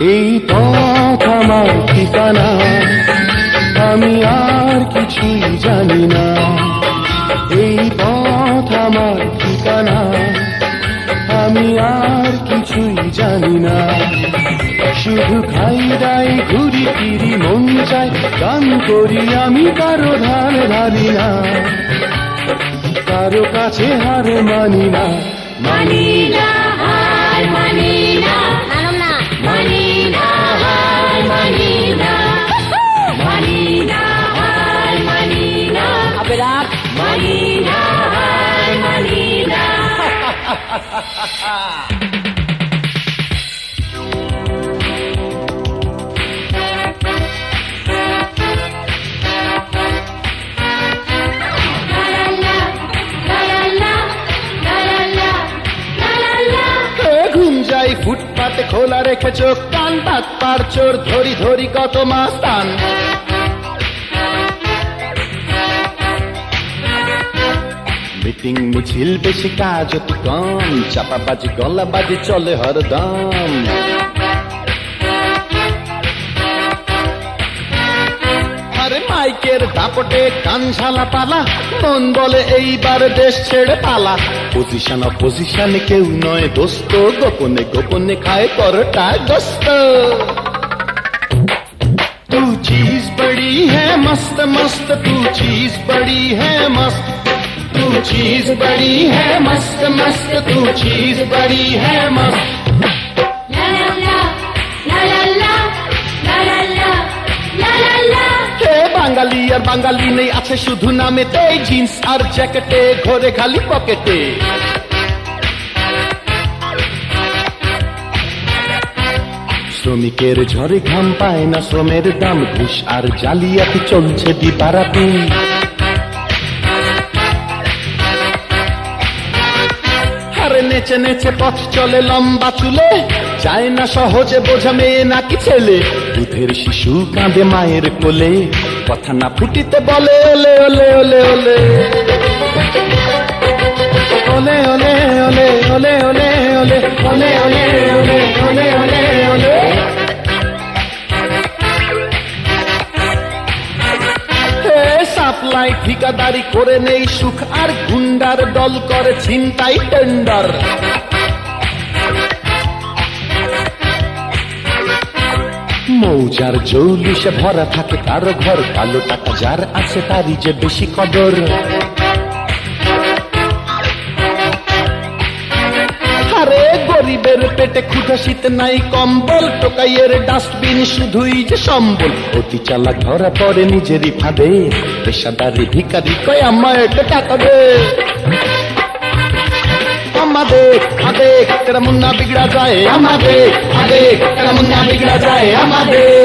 এই পথ আমার ঠিকানা। আমি আর কিছুই জানি না। এই পথ আমার ঠিকানা। আমি আর কিছুই জানি না। শুধু খাই দাই ঘুরি ফিরি, মন চাই গান করি, আমি কারও ধার ধারি না। কারও কাছে হার মানি না। মানি না হার মানি ha! মানি না হার চোখ কান পাত পার চোর, ধরি ধরি কত মাস্তান মিটিং মিছিল, বেশি কাজ কম। চাপা বাজি গলা বাজি চলে হরদম। মাইকের দাপটে কান ঝালা পালা মন বলে এইবার দেশ ছেড়ে পালা পজিশন অপোজিশন কেউ নয় দোস্ত গোপনে গোপনে খায় পরোটা গোস্ত तू चीज बड़ी है मस्त मस्त तू चीज बड़ी है मस्त तू चीज बड़ी है मस्त मस्त तू चीज बड़ी है मस्त বাঙালি নেই, আছে শুধু নামেতে জিন্স আর জ্যাকেটে ঘরে খালি পকেটে শ্রমিকের ঝড়ে ঘাম পায় না, শ্রমের দাম ঘুষ আর জালিয়াতি চলছে দিবারাতি। আরে নেচে নেচে পথ চলে লম্বা চুলে চায় না সহজে বোঝা মেয়ে নাকি ছেলে দুধের শিশু কাঁদে মায়ের কোলে কথা না ফুটিতে বলে ওলে ওলে ওলে ওলে ওলে ওলে ওলে ওলে ওলে ওলে ওলে ওলে ওলে ওলে ওলে সাপ্লাই ঠিকাদারি করে নেই সুখ আর গুন্ডার দল করে ছিনতাই টেন্ডার। মৌজার জৌলিশে ভরা থাকে তার ঘর, কালো টাকা যার আছে তারই যে বেশি কদর। শীত নাই কম্বল, টোকাইয়ের ডাস্টবিন শুধুই যে সম্বল। অতি চালাক ধরা পড়ে নিজেরই ফাঁদে, পেশাদারি ভিকারি কয় আমায় টাকা দে। আমাদের আদে তেরা মুন্না বিগড়া যায় আমাদের আদে তেরা মুন্না বিগড়া যায় আমাদের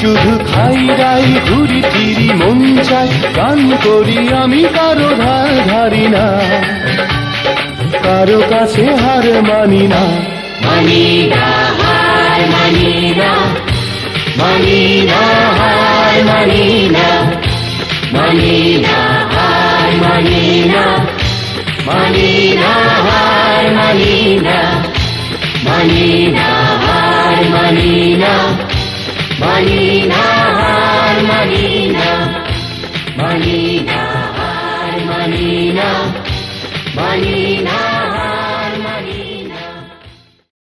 শুধু খাই রাই ঘুরি ফিরি, মন চাই, গান করি আমি, কারও ধার ধারি না। কারও কাছে হার মানি না। মানি মানি না। মানি মানি মানি মানি মানি মানি না। মানি না Marina, আর Marina, Marina, আর Marina, Marina.